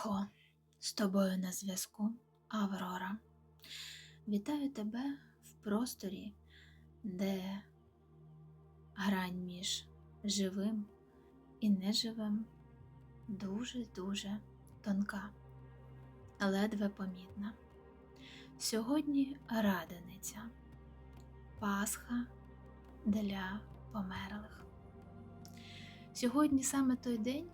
Ехо, з тобою на зв'язку Аврора. Вітаю тебе в просторі, де грань між живим і неживим дуже-дуже тонка, ледве помітна. Сьогодні радениця, Пасха для померлих. Сьогодні саме той день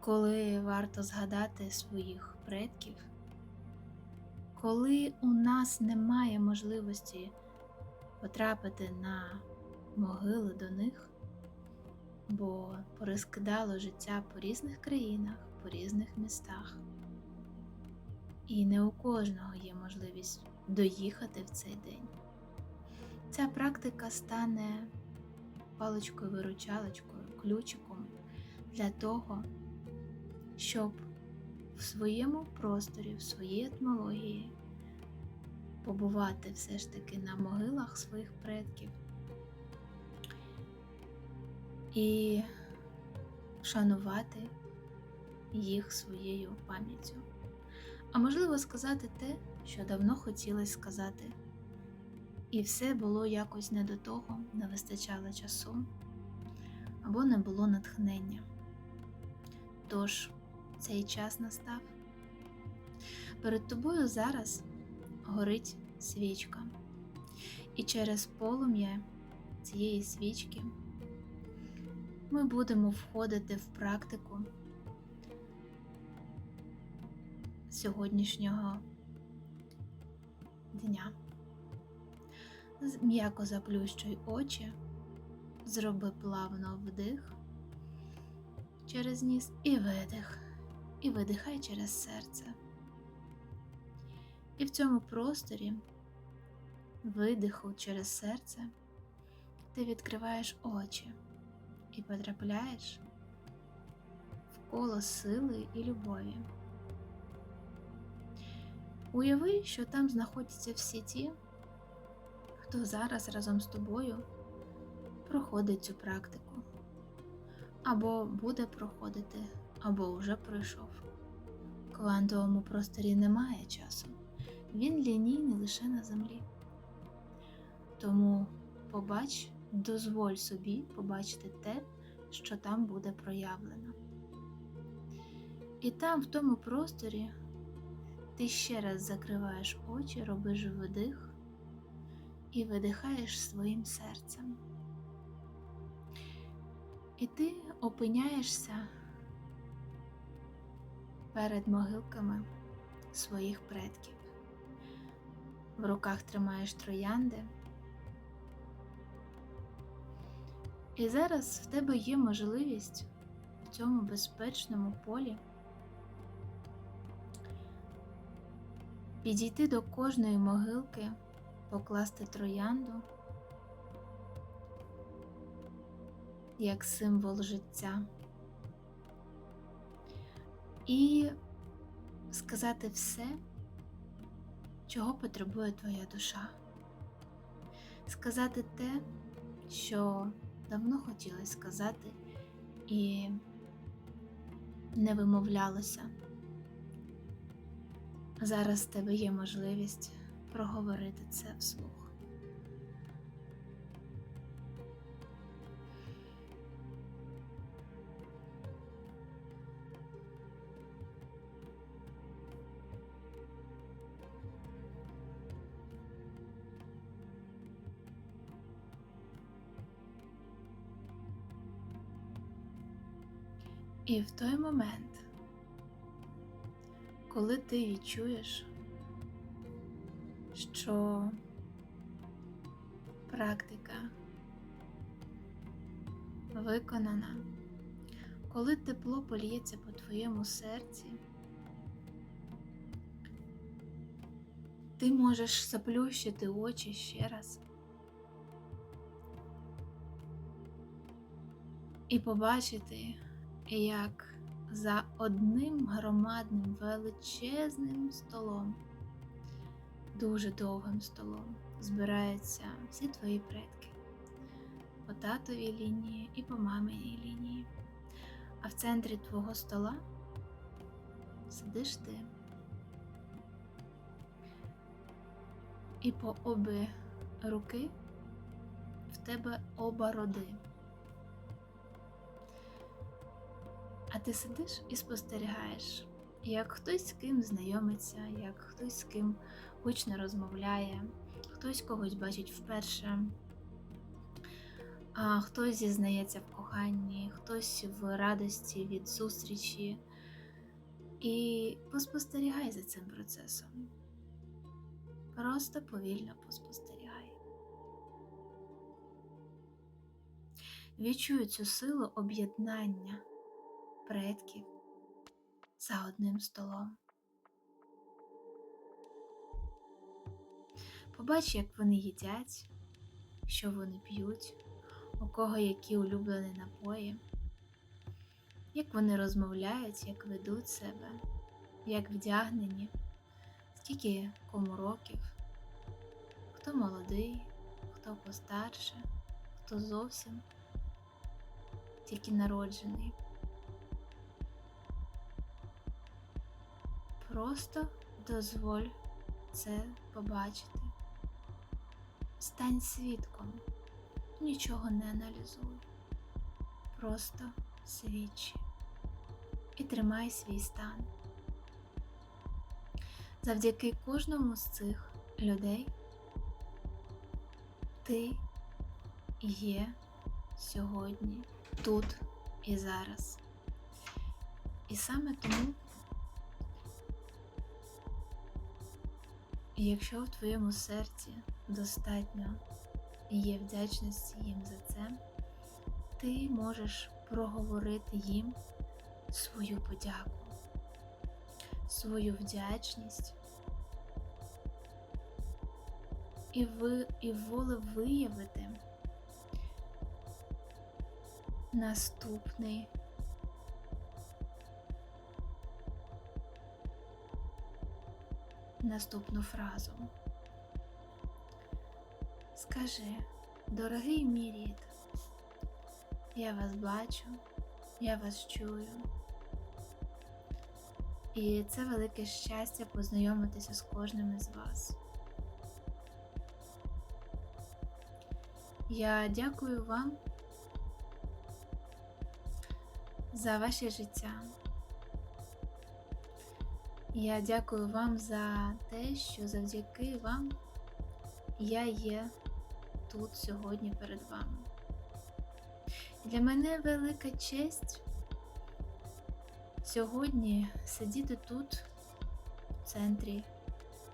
коли варто згадати своїх предків, коли у нас немає можливості потрапити на могили до них, бо порозкидало життя по різних країнах, по різних містах. І не у кожного є можливість доїхати в цей день. Ця практика стане паличкою-виручалочкою, ключиком для того, щоб в своєму просторі, в своїй етмології побувати все ж таки на могилах своїх предків і вшанувати їх своєю пам'яттю. А можливо сказати те, що давно хотілося сказати. І все було якось не до того, не вистачало часу або не було натхнення. Тож цей час настав. Перед тобою зараз горить свічка, і через полум'я цієї свічки ми будемо входити в практику сьогоднішнього дня. М'яко заплющуй очі, зроби плавно вдих через ніс і видих і видихай через серце. І в цьому просторі, видиху через серце, ти відкриваєш очі і потрапляєш в коло сили і любові. Уяви, що там знаходяться всі ті, хто зараз разом з тобою проходить цю практику, або буде проходити або вже пройшов. В квантовому просторі немає часу, він лінійний лише на землі. Тому побач, дозволь собі побачити те, що там буде проявлено. І там, в тому просторі, ти ще раз закриваєш очі, робиш видих і видихаєш своїм серцем. І ти опиняєшся перед могилками своїх предків. В руках тримаєш троянди. І зараз в тебе є можливість в цьому безпечному полі підійти до кожної могилки, покласти троянду як символ життя і сказати все, чого потребує твоя душа. Сказати те, що давно хотілося сказати і не вимовлялося. Зараз в тебе є можливість проговорити це вслух. І в той момент, коли ти відчуєш, що практика виконана, коли тепло поліється по твоєму серці, ти можеш заплющити очі ще раз і побачити як за одним громадним величезним столом, дуже довгим столом, збираються всі твої предки по татовій лінії і по маминій лінії. А в центрі твого стола сидиш ти. І по обі руки в тебе оба роди. А ти сидиш і спостерігаєш, як хтось з ким знайомиться, як хтось з ким гучно розмовляє, хтось когось бачить вперше, а хтось зізнається в коханні, хтось в радості від зустрічі. І поспостерігай за цим процесом. Просто повільно поспостерігай. Відчуй цю силу об'єднання предків за одним столом. Побач, як вони їдять, що вони п'ють, у кого які улюблені напої, як вони розмовляють, як ведуть себе, як вдягнені, скільки кому років, хто молодий, хто постарше, хто зовсім тільки народжений. Просто дозволь це побачити. Стань свідком, нічого не аналізуй. Просто свідчи і тримай свій стан. Завдяки кожному з цих людей ти є сьогодні, тут і зараз. І саме тому, якщо в твоєму серці достатньо є вдячності їм за це, ти можеш проговорити їм свою подяку, свою вдячність. І ви і воле виявити наступний наступну фразу. Скажи, дорогий мій рід, я вас бачу, я вас чую. І це велике щастя познайомитися з кожним із вас. Я дякую вам за ваше життя. Я дякую вам за те, що завдяки вам я є тут сьогодні перед вами. Для мене велика честь сьогодні сидіти тут, в центрі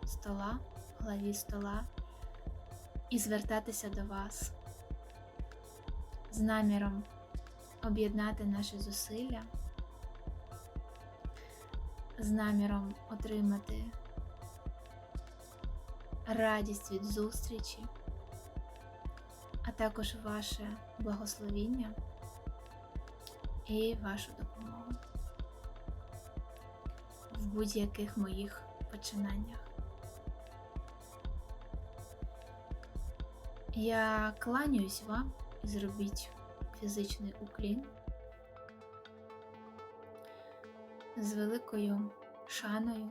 стола, в главі стола і звертатися до вас з наміром об'єднати наші зусилля, з наміром отримати радість від зустрічі, а також ваше благословіння і вашу допомогу в будь-яких моїх починаннях. Я кланяюсь вам і зробіть фізичний уклін з великою шаною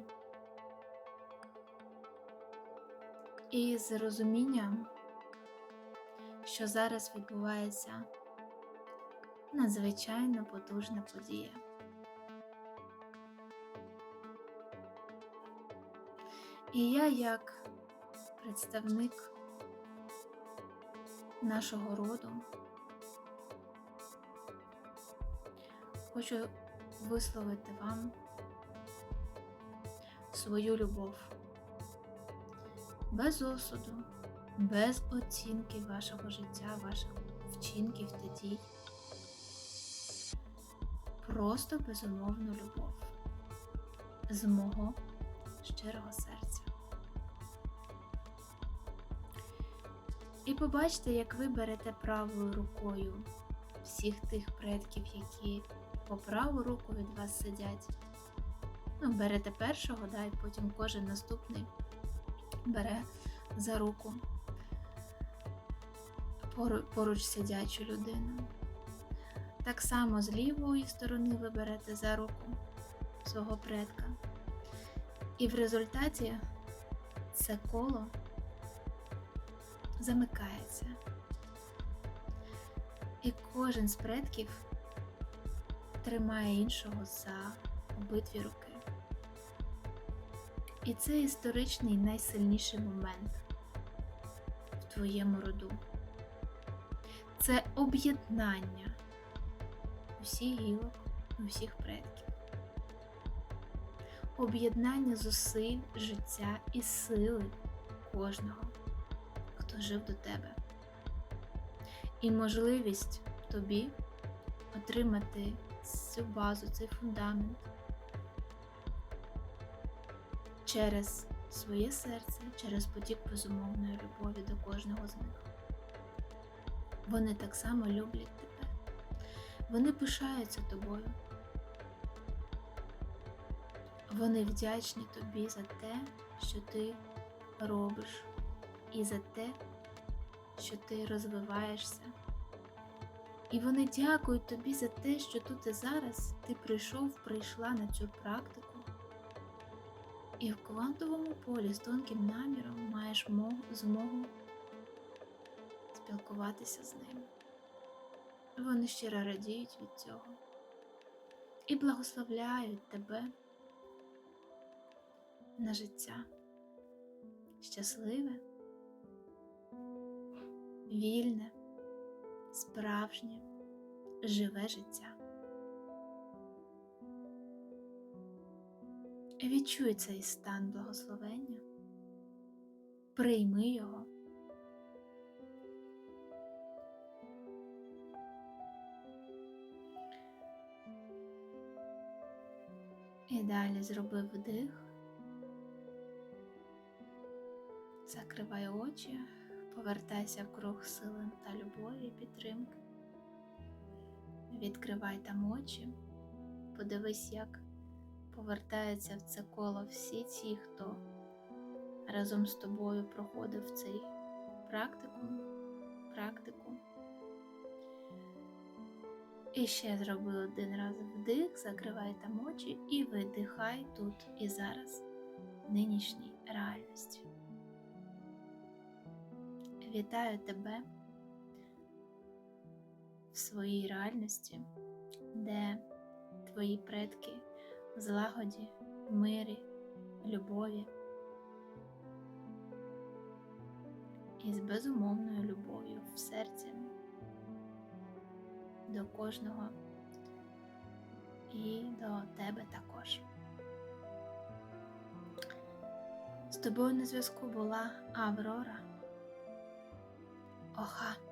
і з розумінням, що зараз відбувається надзвичайно потужна подія. І я як представник нашого роду хочу висловити вам свою любов без осуду, без оцінки вашого життя, ваших вчинків та дій. Просто безумовну любов з мого щирого серця. І побачте, як ви берете правою рукою всіх тих предків, які по праву руку від вас сидять. Ну, берете першого, да, і потім кожен наступний бере за руку поруч сидячу людину. Так само з лівої сторони ви берете за руку свого предка. І в результаті це коло замикається. І кожен з предків тримає іншого за обидві руки. І це історичний найсильніший момент в твоєму роду. Це об'єднання усіх гілок, усіх предків. Об'єднання зусиль, життя і сили кожного, хто жив до тебе. І можливість тобі отримати цю базу, цей фундамент через своє серце, через потік безумовної любові до кожного з них. Вони так само люблять тебе. Вони пишаються тобою. Вони вдячні тобі за те, що ти робиш, і за те, що ти розвиваєшся. І вони дякують тобі за те, що тут і зараз ти прийшов, прийшла на цю практику. І в квантовому полі з тонким наміром маєш змогу спілкуватися з ними. Вони щиро радіють від цього і благословляють тебе на життя щасливе, вільне, справжнє, живе життя. Відчуй цей стан благословення, прийми його. І далі зроби вдих, закривай очі, повертайся в круг сили та любові і підтримки. Відкривай там очі, подивись, як повертаються в це коло всі ті, хто разом з тобою проходив цей практикум, практику. І ще зроби один раз вдих, закривай там очі і видихай тут і зараз, в нинішній реальності. Вітаю тебе в своїй реальності, де твої предки в злагоді, мирі, любові і з безумовною любов'ю в серці до кожного і до тебе також. З тобою на зв'язку була Аврора. お花